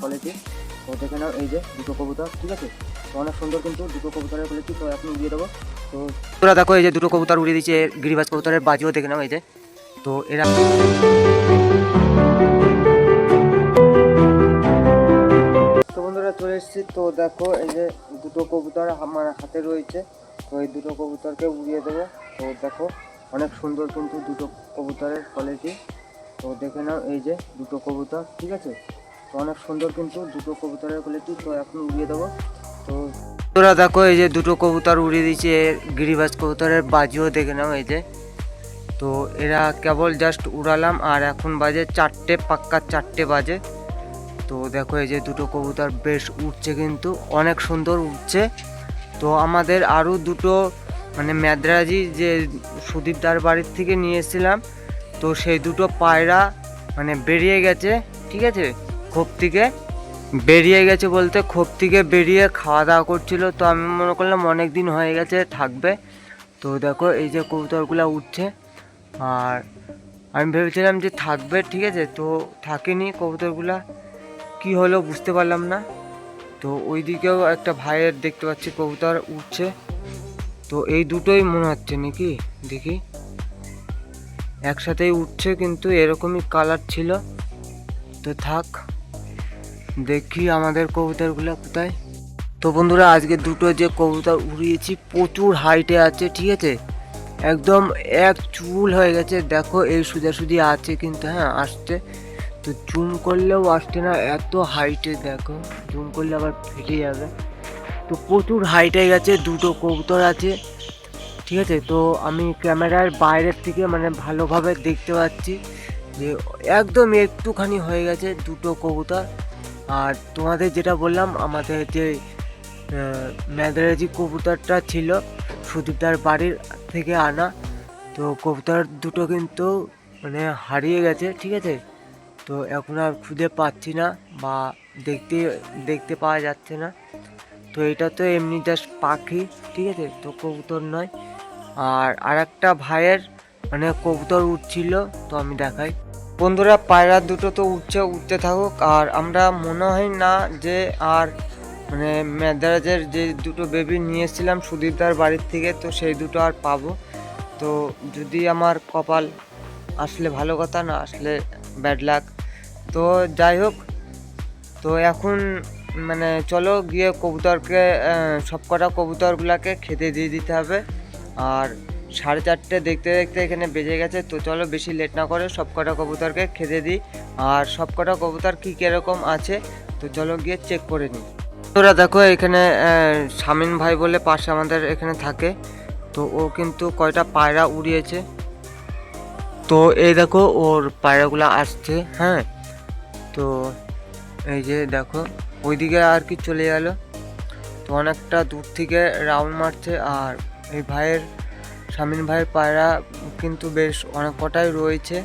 Quality তো দেখে নাও এই যে দুটো কবুতর, ঠিক আছে? তো অনেক সুন্দর কিন্তু দুটো কবুতরের কোয়ালিটি তো এখন উড়িয়ে দেবো। তো তোরা দেখো এই যে দুটো কবুতর উড়িয়ে দিচ্ছে গিরিবাজ কবুতরের বাজিও, দেখে নাও এই যে। তো এরা বন্ধুরা, চলে এসেছি। তো দেখো এই যে দুটো কবুতর আমার হাতে রয়েছে। তো এই দুটো কবুতরকে উড়িয়ে দেবো। তো দেখো, অনেক সুন্দর কিন্তু দুটো কবুতরের কোয়ালিটি তো দেখে নাও এই যে দুটো কবুতর, ঠিক আছে? তো অনেক সুন্দর কিন্তু দুটো কবুতরের কোয়ালিটি তো এখন উড়িয়ে দেবো। তো তোরা দেখো, এই যে দুটো কবুতর উড়িয়ে দিচ্ছে গিরিবাজ কবুতরের বাজিও দেখে নাও, এই যে। তো এরা কেবল জাস্ট উড়ালাম, আর এখন বাজে চারটে, পাক্কা চারটে বাজে। তো দেখো, এই যে দুটো কবুতর বেশ উঠছে কিন্তু, অনেক সুন্দর উঠছে তো আমাদের আরও দুটো মানে ম্যাদ্রাজি যে সুদীপদার বাড়ির থেকে নিয়ে এসেছিলাম, তো সেই দুটো পায়রা মানে বেরিয়ে গেছে, ঠিক আছে? খোপ থেকে বেরিয়ে গেছে বলতে খোপ থেকে বেরিয়ে খাওয়া দাওয়া করছিল। তো আমি মনে করলাম অনেক দিন হয়ে গেছে, থাকবে। তো দেখো এই যে কবুতরগুলো উঠছে। আর আমি ভেবেছিলাম যে থাকবে, ঠিক আছে? তো থাকেনি কবুতরগুলা। কি হলো বুঝতে পারলাম না। তো ওইদিকেও একটা ভাইয়ের দেখতে পাচ্ছি কবুতর উঠছে। তো এই দুটোই মনে হচ্ছে নাকি? দেখি। একসাথেই উঠছে, কিন্তু এরকমই কালার ছিল। তো থাক। দেখি আমাদের কবুতরগুলো কোথায়। তো বন্ধুরা, আজকে দুটো যে কবুতর উড়িয়েছি, প্রচুর হাইটে আছে, ঠিক আছে? একদম এক চুল হয়ে গেছে। দেখো, এই সোজাসুজি আছে কিন্তু হ্যাঁ আসছে। তো জুম করলেও আসছে না, এত হাইটে দেখো, জুম করলে আবার ফেটে যাবে। তো প্রচুর হাইটে গেছে, দুটো কবুতর আছে, ঠিক আছে? তো আমি ক্যামেরার বাইরের থেকে মানে ভালোভাবে দেখতে পাচ্ছি যে, একদম একটুখানি হয়ে গেছে দুটো কবুতর। আর তোমাদের যেটা বললাম, আমাদের যে ম্যাদারাজি কবুতরটা ছিল, সুদীপদার বাড়ির থেকে আনা। তো কবুতর দুটো কিন্তু মানে হারিয়ে গেছে, ঠিক আছে? তো এখন আর খুঁজে পাচ্ছি না বা দেখতে দেখতে পাওয়া যাচ্ছে না। তো এটা তো এমনি জাস্ট পাখি, ঠিক আছে? তো কবুতর নয়। আর আরেকটা ভাইয়ের মানে কবুতর উঠছিল, তো আমি দেখাই। বন্ধুরা, পায়রা দুটো তো উঠছে, উঠতে থাকুক। আর আমরা মনে হয় না যে আর মানে মেদারাজের যে দুটো বেবি নিয়ে এসেছিলাম সুদীপদার বাড়ির থেকে, তো সেই দুটো আর পাবো। তো যদি আমার কপাল আসলে ভালো কথা না আসলে ব্যাড লাক তো যাই হোক, তো এখন মানে চলো গিয়ে কবুতরকে সব কটা কবুতরগুলোকে খেতে দিয়ে দিতে হবে। আর সাড়ে চারটে দেখতে দেখতে এখানে বেজে গেছে। তো চলো বেশি লেট না করে সব কটা কবুতরকে খেতে দিই। আর সব কটা কবুতর কী কীরকম আছে, তো চলো গিয়ে চেক করে নিই। তোরা দেখো, এখানে শামিন ভাই বলে পাশে আমাদের এখানে থাকে। তো ও কিন্তু কয়টা পায়রা উড়িয়েছে। তো এই দেখো, ওর পায়রাগুলো আসছে হ্যাঁ। তো এই যে দেখো, ওইদিকে আর কি চলে গেল তো অনেকটা দূর থেকে রাউন্ড মারছে, আর এই ভাইয়ের শামিন ভাইয়ের পায়রা কিন্তু বেশ অনেক কটাই রয়েছে।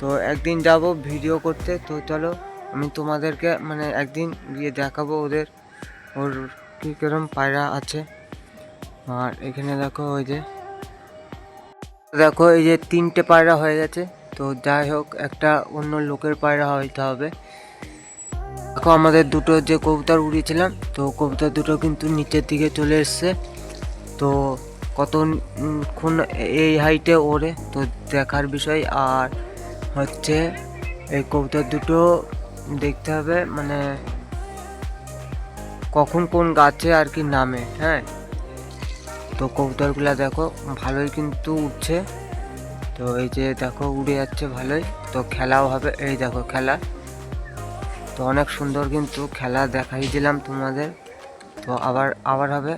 তো একদিন যাব ভিডিও করতে। তো চলো, আমি তোমাদেরকে মানে একদিন গিয়ে দেখাবো ওদের, ওর কী কীরকম পায়রা আছে। আর এখানে দেখো ওই যে, দেখো এই যে তিনটে পায়রা হয়ে গেছে। তো যাই হোক, একটা অন্য লোকের পায়রা হইতে হবে। দেখো আমাদের দুটো যে কবুতর উড়িয়েছিলাম, তো কবুতর দুটো কিন্তু নিচের দিকে চলে এসছে। তো কতক্ষণ এই হাইটে ওড়ে? তো দেখার বিষয়। আর হচ্ছে এই কবুতর দুটো দেখতে হবে মানে কখন কোন গাছে আর কি নামে হ্যাঁ? তো কবুতরগুলো দেখো, ভালোই কিন্তু উঠছে তো এই যে দেখো, উড়ে যাচ্ছে ভালোই। তো খেলাও হবে, এই দেখো খেলা। তো অনেক সুন্দর কিন্তু খেলা দেখাই দিলাম তোমাদের। তো আবার আবার হবে,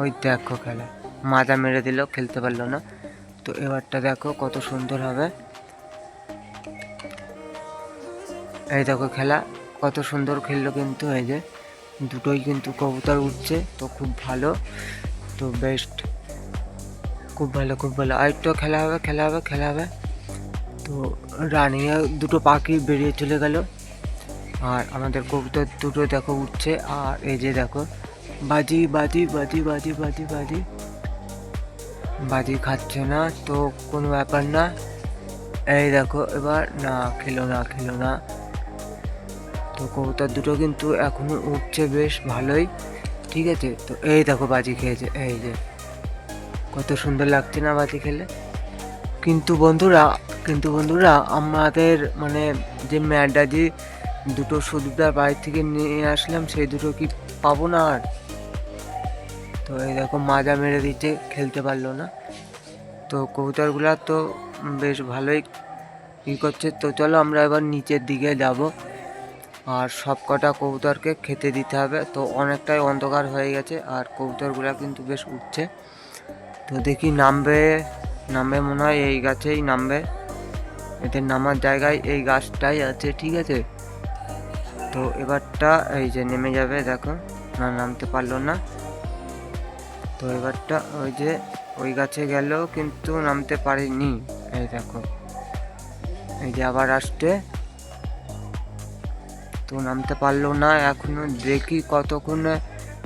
ওই দেখো খেলা। মাজা মেরে দিল, খেলতে পারল না। তো এবারটা দেখো কত সুন্দর হবে। এই দেখো খেলা, কত সুন্দর খেললো কিন্তু এই যে। দুটোই কিন্তু কবুতর উঠছে, তো খুব ভালো, তো বেস্ট খুব ভালো খুব ভালো। আরেকটু খেলা হবে খেলা হবে খেলা হবে। তো রানিংয়ে দুটো পাখি বেরিয়ে চলে গেল। আর আমাদের কবুতর দুটো দেখো উঠছে, আর এই যে দেখো, বাজি বাজি বাজি বাজি বাজি বাজি। বাজি খাচ্ছে না, তো কোনো ব্যাপার না। এই দেখো, এবার না, খেলো না খেলো না। তো কবুতর দুটো কিন্তু এখনও উঠছে বেশ ভালোই, ঠিক আছে? তো এই দেখো, বাজি খেয়েছে, এই যে। কত সুন্দর লাগছে না বাজি খেলে? কিন্তু বন্ধুরা কিন্তু বন্ধুরা, আমাদের মানে যে ম্যাডাজি দুটো সুদীপদার বাড়ি থেকে নিয়ে আসলাম, সেই দুটো কি পাবো না আর? তো এই দেখো মাজা মেরে দিচ্ছে খেলতে পারল না। তো কবুতরগুলা তো বেশ ভালোই ই করছে। তো চলো আমরা এবার নিচের দিকে যাব। আর সব কটা কবুতরকে খেতে দিতে হবে। তো অনেকটাই অন্ধকার হয়ে গেছে আর কবুতরগুলা কিন্তু বেশ উঠছে তো দেখি নামবে নামবে মনে হয় এই গাছেই নামবে। এদের নামার জায়গায় এই গাছটাই আছে, ঠিক আছে? তো এবারটা এই যে নেমে যাবে, দেখো। না, নামতে পারল না। তো এবারটা ওই যে ওই গাছে গেল কিন্তু নামতে পারেনি। এই দেখো। এই যে আবার আসছে। তো নামতে পারল না, এখনও দেখি কতক্ষণে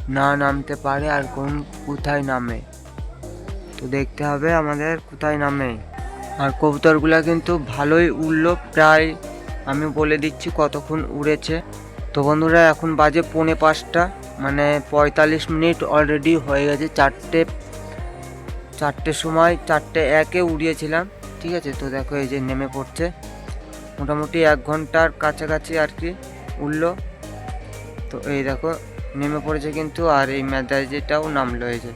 না নামতে পারে আর কোন, কোথায় নামে। তো দেখতে হবে আমাদের কোথায় নামে। আর কবুতরগুলা কিন্তু ভালোই উড়লো, প্রায় আমি বলে দিচ্ছি কতক্ষণ উড়েছে। তো বন্ধুরা, এখন বাজে পৌনে পাঁচটা। মানে পঁয়তাল্লিশ মিনিট অলরেডি হয়ে গেছে। চারটে চারটের সময়, চারটে একে উড়িয়েছিলাম। ঠিক আছে? তো দেখো এই যে নেমে পড়ছে। মোটামুটি এক ঘণ্টার কাছাকাছি আর কি উঠল তো এই দেখো, নেমে পড়েছে কিন্তু আর এই ম্যাদাজিটাও নামলো এই যে।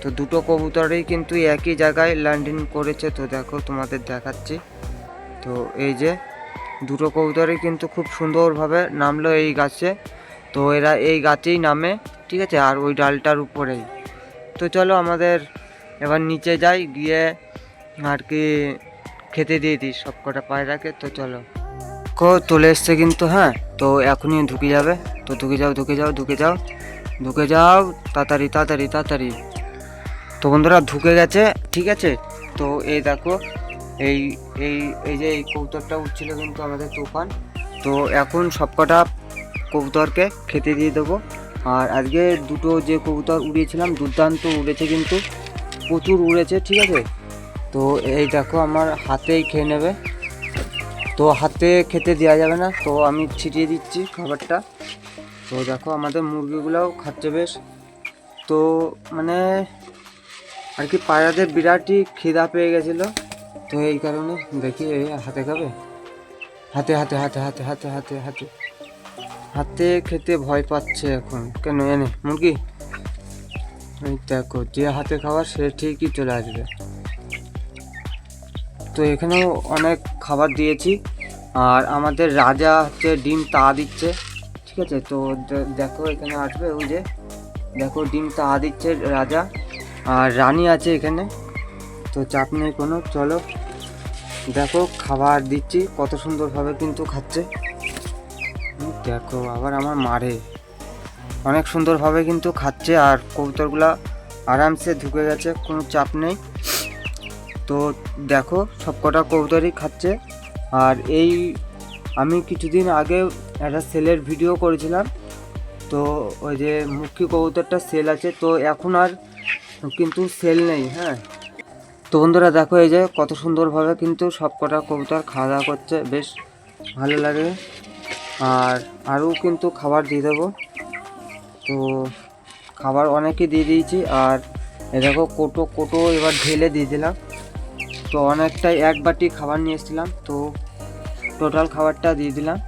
তো দুটো কবুতরই কিন্তু একই জায়গায় ল্যান্ডিং করেছে। তো দেখো তোমাদের দেখাচ্ছি। তো এই যে দুটো কবুতরই কিন্তু খুব সুন্দরভাবে নামলো এই গাছে। তো এরা এই গাছেই নামে, ঠিক আছে? আর ওই ডালটার উপরেই তো চলো আমাদের এবার নিচে যাই, গিয়ে আর কি খেতে দিয়ে দিই, সব কটা পায়রাকে। তো চলো। কো, চলে এসছে কিন্তু হ্যাঁ? তো এখনই ঢুকে যাবে। তো ঢুকে যাও ঢুকে যাও ঢুকে যাও। ঢুকে যাও, তাড়াতাড়ি তাড়াতাড়ি তাড়াতাড়ি। তো বন্ধুরা, ঢুকে গেছে, ঠিক আছে? তো এই দেখো, এই এই এই যে এই কবুতরটা উঠছিল কিন্তু আমাদের তুফান। তো এখন সবকটা কবুতরকে খেতে দিয়ে দেবো। আর আজকে দুটো যে কবুতর উড়িয়েছিলাম, দুর্দান্ত উড়েছে কিন্তু, প্রচুর উড়েছে, ঠিক আছে? তো এই দেখো, আমার হাতেই খেয়ে নেবে। তো হাতে খেতে দেওয়া যাবে না, তো আমি ছিটিয়ে দিচ্ছি খাবারটা। তো দেখো, আমাদের মুরগিগুলোও খাচ্ছে বেশ। তো মানে আর কি পায়রাদের বিরাটই খিদা পেয়ে গেছিল। তো এই কারণে দেখি এই হাতে খাবে? হাতে হাতে হাতে হাতে হাতে হাতে হাতে। হাতে খেতে ভয় পাচ্ছে এখন। কেন এনে? মুরগি? দেখো, যে হাতে খাবার সে ঠিকই চলে আসবে। তো এখানেও অনেক খাবার দিয়েছি। আর আমাদের রাজা হচ্ছে ডিম তা দিচ্ছে। ঠিক আছে? তো দেখো এখানে আসবে ওই যে। দেখো ডিম তা দিচ্ছে রাজা। আর রানী আছে এখানে। তো চাপ নেই কোনো, চলো। দেখো খাবার দিচ্ছি, কত সুন্দরভাবে কিন্তু খাচ্ছে। দেখো, আবার আমার মারে। অনেক সুন্দরভাবে কিন্তু খাচ্ছে আর কবুতরগুলা আরামসে ঢুকে গেছে, কোনো চাপ নেই। তো দেখো, সবকটা কবুতরই খাচ্ছে। আর এই, আমি কিছুদিন আগে একটা সেলের ভিডিও করেছিলাম। তো ওই যে মুখী কবুতরটা সেল আছে, তো এখন আর কিন্তু সেল নেই হ্যাঁ। তো বন্ধুরা, দেখো এই যে কত সুন্দরভাবে কিন্তু সবকটা কবুতর খাওয়া দাওয়া করছে, বেশ ভালো লাগে। আর আরও কিন্তু খাবার দিয়ে দেবো। তো খাবার অনেকই দিয়ে দিয়েছি আর এ দেখো কোটো কোটো এবার ঢেলে দিয়ে দিলাম। তো অনেকটাই এক বাটি খাবার নিয়ে এসেছিলাম, তো টোটাল খাবারটা দিয়ে দিলাম।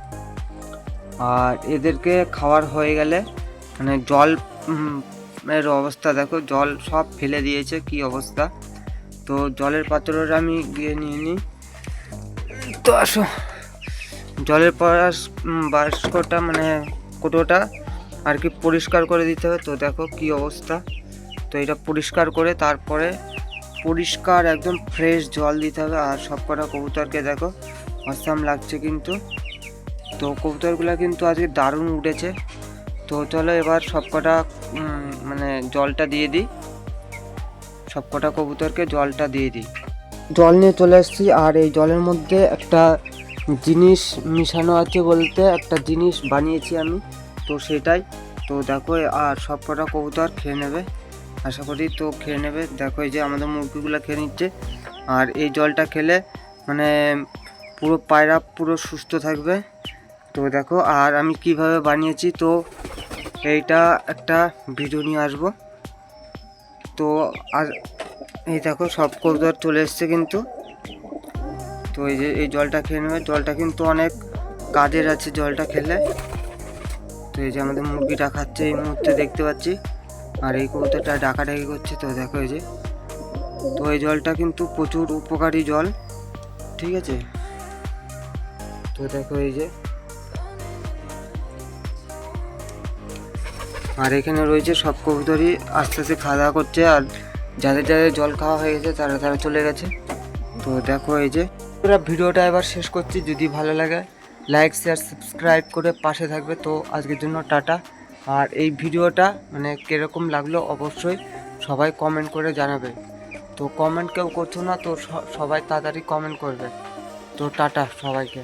আর এদেরকে খাবার হয়ে গেলে মানে জল এর অবস্থা দেখো, জল সব ফেলে দিয়েছে, কি অবস্থা। তো জলের পাত্রটা আমি গিয়ে নিয়ে নিই। তো আসো। জলের পরাস বাস্কটা মানে কোটোটা আর কি পরিষ্কার করে দিতে হবে। তো দেখো কি অবস্থা। তো এটা পরিষ্কার করে তারপরে পরিষ্কার একদম ফ্রেশ জল দিতে হবে। আর সব কটা কবুতরকে দেখো, অসাম লাগছে কিন্তু। তো কবুতরগুলো কিন্তু আজকে দারুণ উঠেছে। তো চলো এবার সব কটা মানে জলটা দিয়ে দিই। সব কটা কবুতরকে জলটা দিয়ে দিই। জল নিয়ে চলে এসেছি। আর এই জলের মধ্যে একটা জিনিস মিশানো আছে বলতে একটা জিনিস বানিয়েছি আমি, তো সেটাই। তো দেখো, আর সব কটা কবুতর খেয়ে নেবে। আশা করি তো খেয়ে নেবে। দেখো, এই যে আমাদের মুরগিগুলো খেয়ে নিচ্ছে। আর এই জলটা খেলে মানে পুরো পায়রা পুরো সুস্থ থাকবে। তো দেখো, আর আমি কীভাবে বানিয়েছি, তো এইটা একটা ভিডিও নিয়ে আসব। তো আর এই দেখো, সব কবুতর চলে এসছে কিন্তু। তো এই যে, এই জলটা খেয়ে নেবে। জলটা কিন্তু অনেক কাজের আছে জলটা খেলে। তো এই যে আমাদের মুরগিটা খাচ্ছে এই মুহূর্তে দেখতে পাচ্ছি। আর এই কবুতরটা ডাকাডাকি করছে, তো দেখো এই যে। তো এই জলটা কিন্তু প্রচুর উপকারী জল, ঠিক আছে? তো দেখো এই যে। আর এখানে রয়েছে সব কবুতরই আস্তে আস্তে খাওয়া দাওয়া করছে, আর যাদের যাদের জল খাওয়া হয়ে গেছে, তারা তারা চলে গেছে। তো দেখো এই যে পুরা ভিডিওটা এবার শেষ করছি। যদি ভালো লাগে লাইক শেয়ার সাবস্ক্রাইব করে পাশে থাকবে। তো আজকের জন্য টাটা। আর এই ভিডিওটা মানে কীরকম লাগল অবশ্যই সবাই কমেন্ট করে জানাবে। তো কমেন্ট কেউ করছ না, তো সবাই তাড়াতাড়ি কমেন্ট করবে। তো টাটা সবাইকে।